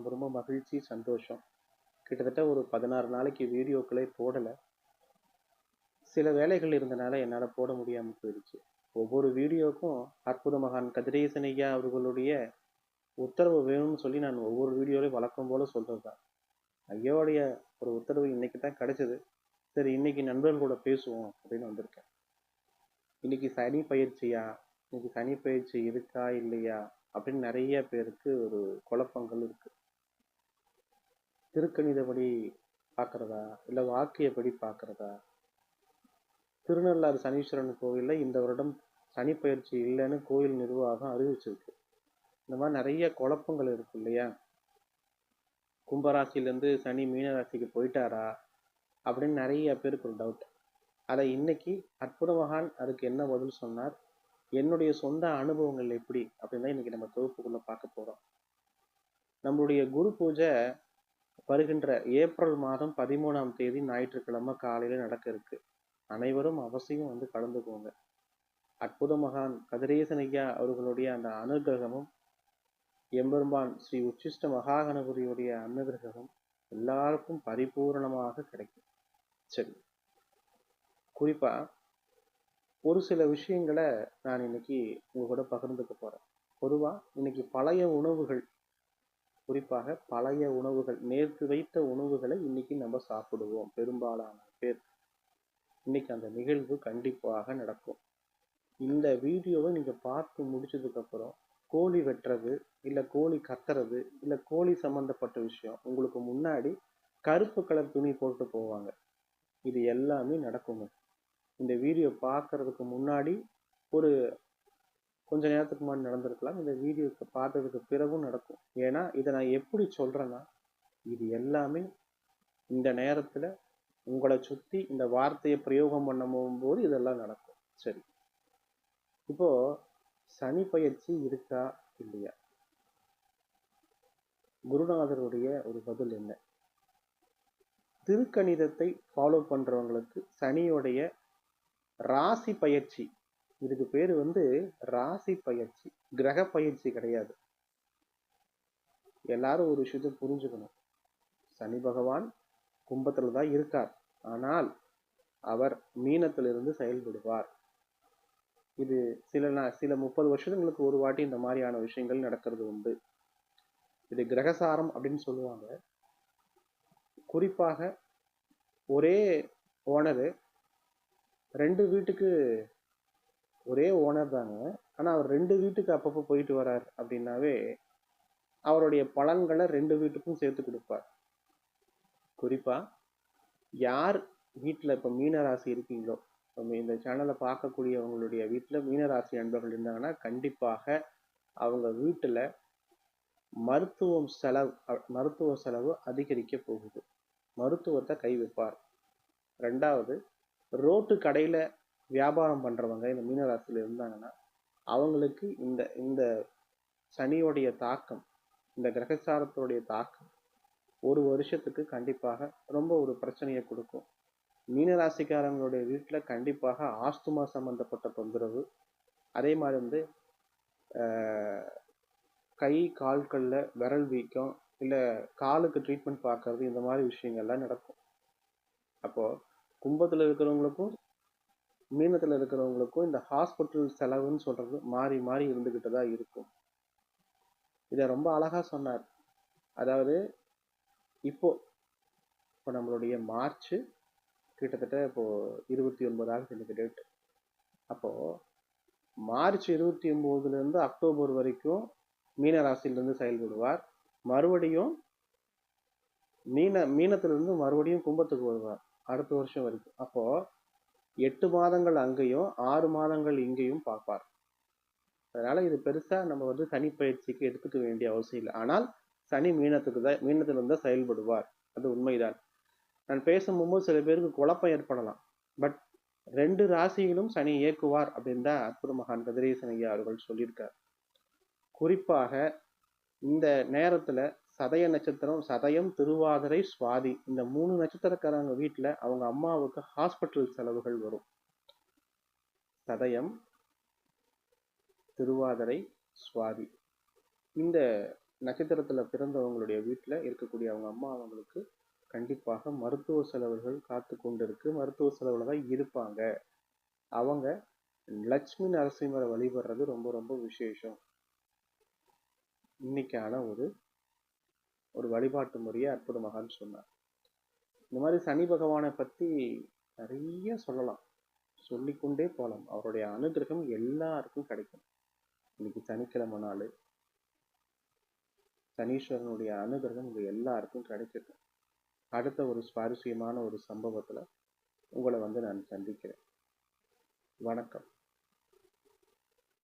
ரொம்ப ரொம்ப மகிழ்ச்சி சந்தோஷம். கிட்டத்தட்ட ஒரு பதினாறு நாளைக்கு வீடியோக்களே போடலை. சில வேலைகள் இருந்தனால என்னால் போட முடியாமல் போயிடுச்சு. ஒவ்வொரு வீடியோக்கும் அற்புத மகான் கதிரேசன் ஐயா அவர்களுடைய உத்தரவு வேணும்னு சொல்லி நான் ஒவ்வொரு வீடியோலையும் வழக்கம் போல சொல்கிறது தான் ஐயாவுடைய ஒரு உத்தரவு இன்னைக்கு தான் கிடைச்சது. சரி இன்னைக்கு நண்பர்கள் கூட பேசுவோம் அப்படின்னு வந்திருக்கேன். இன்னைக்கு சனி பயிற்சியா? இன்னைக்கு சனி பயிற்சி இருக்கா இல்லையா? அப்படின்னு நிறைய பேருக்கு ஒரு குழப்பங்கள் இருக்குது திருக்கணிதப்படி பார்க்குறதா? இல்லை வாக்கியப்படி பார்க்குறதா? திருநள்ளாறு சனீஸ்வரன் கோவிலில் இந்த வருடம் சனி பயிற்சி இல்லைன்னு கோயில் நிர்வாகம் அறிவிச்சிருக்கு. இந்த மாதிரி நிறைய குழப்பங்கள் இருக்கு இல்லையா? கும்பராசிலேருந்து சனி மீனராசிக்கு போயிட்டாரா? அப்படின்னு நிறைய பேருக்கு ஒரு டவுட் அதை இன்னைக்கு அற்புத மகான் அதுக்கு என்ன பதில் சொன்னார்? என்னுடைய சொந்த அனுபவங்கள் எப்படி? அப்படின்னு தான் இன்னைக்கு நம்ம தொகுப்புக்குள்ளே பார்க்க போகிறோம் நம்மளுடைய குரு பூஜை வருகின்ற ஏப்ரல் மாதம் பதிமூணாம் தேதி ஞாயிற்றுக்கிழமை காலையில் நடக்க இருக்கு. அனைவரும் அவசியம் வந்து கலந்துக்கோங்க. அற்புத மகான் கதிரேசன் ஐயா அவர்களுடைய அந்த அனுகிரகமும் எம்பெருமான் ஸ்ரீ உச்சிஷ்ட மகாகணபதியுடைய அனுகிரகமும் எல்லாருக்கும் பரிபூரணமாக கிடைக்கும். சரி. குறிப்பா ஒரு சில விஷயங்களை நான் இன்னைக்கு உங்க கூட பகிர்ந்துக்க போறேன். பொதுவாக இன்னைக்கு பழைய உணவுகள் குறிப்பாக பழைய உணவுகள் நேற்று வைத்த உணவுகளை இன்னைக்கு நம்ம சாப்பிடுவோம் பெரும்பாலான பேர். இன்னைக்கு அந்த நிகழ்வு கண்டிப்பாக நடக்கும். இந்த வீடியோவை நீங்கள் பார்த்து முடிச்சதுக்கப்புறம் கோழி வெட்டுறது இல்லை கோழி கத்துறது இல்லை கோழி சம்மந்தப்பட்ட விஷயம் உங்களுக்கு முன்னாடி கருப்பு கலர் துணி போட்டு போவாங்க. இது எல்லாமே நடக்குங்க. இந்த வீடியோ பார்க்கறதுக்கு முன்னாடி ஒரு கொஞ்ச நேரத்துக்கு முன்னாடி நடந்திருக்கலாம். இந்த வீடியோக்கு பார்த்ததுக்கு பிறகும் நடக்கும். ஏன்னா இதை நான் எப்படி சொல்கிறேன்னா இது எல்லாமே இந்த நேரத்தில் உங்களை சுற்றி இந்த வார்த்தையை பிரயோகம் பண்ணும் போது இதெல்லாம் நடக்கும். சரி. இப்போது சனி பயிற்சி இருக்கா இல்லையா? குருநாதருடைய ஒரு பதில் என்ன? திருக்கணிதத்தை ஃபாலோ பண்ணுறவங்களுக்கு சனியோடைய ராசி பயிற்சி இதுக்கு பேர் வந்து ராசி பயிற்சி கிரக பயிற்சி கிடையாது. எல்லாரும் ஒரு விஷயத்தை புரிஞ்சுக்கணும். சனி பகவான் கும்பத்தில் தான் இருக்கார். ஆனால் அவர் மீனத்திலிருந்து செயல்படுவார். இது சில நா- சில முப்பது வருஷங்களுக்கு ஒரு வாட்டி இந்த மாதிரியான விஷயங்கள் நடக்கிறது உண்டு. இது கிரகசாரம் அப்படின்னு சொல்லுவாங்க. குறிப்பாக ஒரே ஓனரு ரெண்டு வீட்டுக்கு ஒரே ஓனர் தாங்க ஆனால் அவர் ரெண்டு வீட்டுக்கு அப்பப்போ போயிட்டு வரார் அப்படின்னாவே அவருடைய பலன்களை ரெண்டு வீட்டுக்கும் சேர்த்து கொடுப்பார். குறிப்பாக யார் வீட்டில் இப்போ மீனராசி இருக்கீங்களோ நம்ம இந்த சேனலை பார்க்கக்கூடியவங்களுடைய வீட்டில் மீனராசி நண்பர்கள் இருந்தாங்கன்னா கண்டிப்பாக அவங்க வீட்டில் மருத்துவம் செலவு மருத்துவ செலவு அதிகரிக்க போகுது. மருத்துவத்தை கை வைப்பார். ரெண்டாவது ரோட்டு கடையில் வியாபாரம் பண்ணுறவங்க இந்த மீனராசியில் இருந்தாங்கன்னா அவங்களுக்கு இந்த இந்த சனியோடைய தாக்கம் இந்த கிரகசாரத்தோடைய தாக்கம் ஒரு வருஷத்துக்கு கண்டிப்பாக ரொம்ப ஒரு பிரச்சனையை கொடுக்கும். மீனராசிக்காரங்களுடைய வீட்டில் கண்டிப்பாக ஆஸ்துமா சம்பந்தப்பட்ட தொந்தரவு. அதே மாதிரி வந்து கை கால்களில் விரல் வீக்கம் இல்லை காலுக்கு ட்ரீட்மெண்ட் பார்க்கறது இந்த மாதிரி விஷயங்கள்லாம் நடக்கும். அப்போது கும்பத்தில் இருக்கிறவங்களுக்கும் மீனத்தில் இருக்கிறவங்களுக்கும் இந்த ஹாஸ்பிட்டல் செலவுன்னு சொல்கிறது மாறி மாறி இருந்துக்கிட்டு தான் இருக்கும். இதை ரொம்ப அழகாக சொன்னார். அதாவது இப்போ இப்போ நம்மளுடைய மார்ச் கிட்டத்தட்ட இப்போ இருபத்தி ஒன்பதாவது எனக்கு டேட் அப்போது மார்ச் இருபத்தி ஒம்போதுலேருந்து அக்டோபர் வரைக்கும் மீன ராசியிலேருந்து செயல்படுவார். மறுபடியும் மீன மீனத்திலிருந்து மறுபடியும் கும்பத்துக்கு வருவார். அடுத்த வருஷம் வரைக்கும். அப்போது எட்டு மாதங்கள் அங்கேயும் ஆறு மாதங்கள் இங்கேயும் பார்ப்பார். அதனால் இது பெருசாக நம்ம வந்து சனி பயிற்சிக்கு எடுத்துக்க வேண்டிய அவசியம் இல்லை. ஆனால் சனி மீனத்துக்கு தான் மீனத்திலிருந்து தான் செயல்படுவார். அது உண்மைதான். நான் பேசும்போது சில பேருக்கு குழப்பம் ஏற்படலாம். பட் ரெண்டு ராசியிலும் சனி இயக்குவார் அப்படின்னு தான் அற்புத மகான் கதிரேசன் ஐயா அவர்கள் சொல்லியிருக்கார். குறிப்பாக இந்த நேரத்தில் சதய நட்சத்திரம் சதயம் திருவாதிரை சுவாதி. இந்த மூணு நட்சத்திரக்காரங்க வீட்டில் அவங்க அம்மாவுக்கு ஹாஸ்பிட்டல் செலவுகள் வரும். சதயம் திருவாதிரை சுவாதி. இந்த நட்சத்திரத்தில் பிறந்தவங்களுடைய வீட்டில் இருக்கக்கூடிய அவங்க அம்மா அவங்களுக்கு கண்டிப்பாக மருத்துவ செலவுகள் காத்து கொண்டு இருக்கு மருத்துவ செலவில் தான் இருப்பாங்க. அவங்க லட்சுமி நரசிம்மரை வழிபடுறது ரொம்ப ரொம்ப விசேஷம். இன்னைக்கான ஒரு ஒரு வழிபாட்டு முறையை அற்புதமாகன்னு சொன்னார். இந்த மாதிரி சனி பகவானை பற்றி நிறைய சொல்லலாம். சொல்லிக்கொண்டே போகலாம் அவருடைய அனுகிரகம் எல்லாருக்கும் கிடைக்கும். இன்னைக்கு சனிக்கிழமை நாள் சனீஸ்வரனுடைய அனுகிரகம் உங்கள் எல்லாருக்கும் கிடைக்கட்டும் அடுத்த ஒரு சுவாரஸ்யமான ஒரு சம்பவத்தில் உங்களை வந்து நான் சந்திக்கிறேன். வணக்கம்.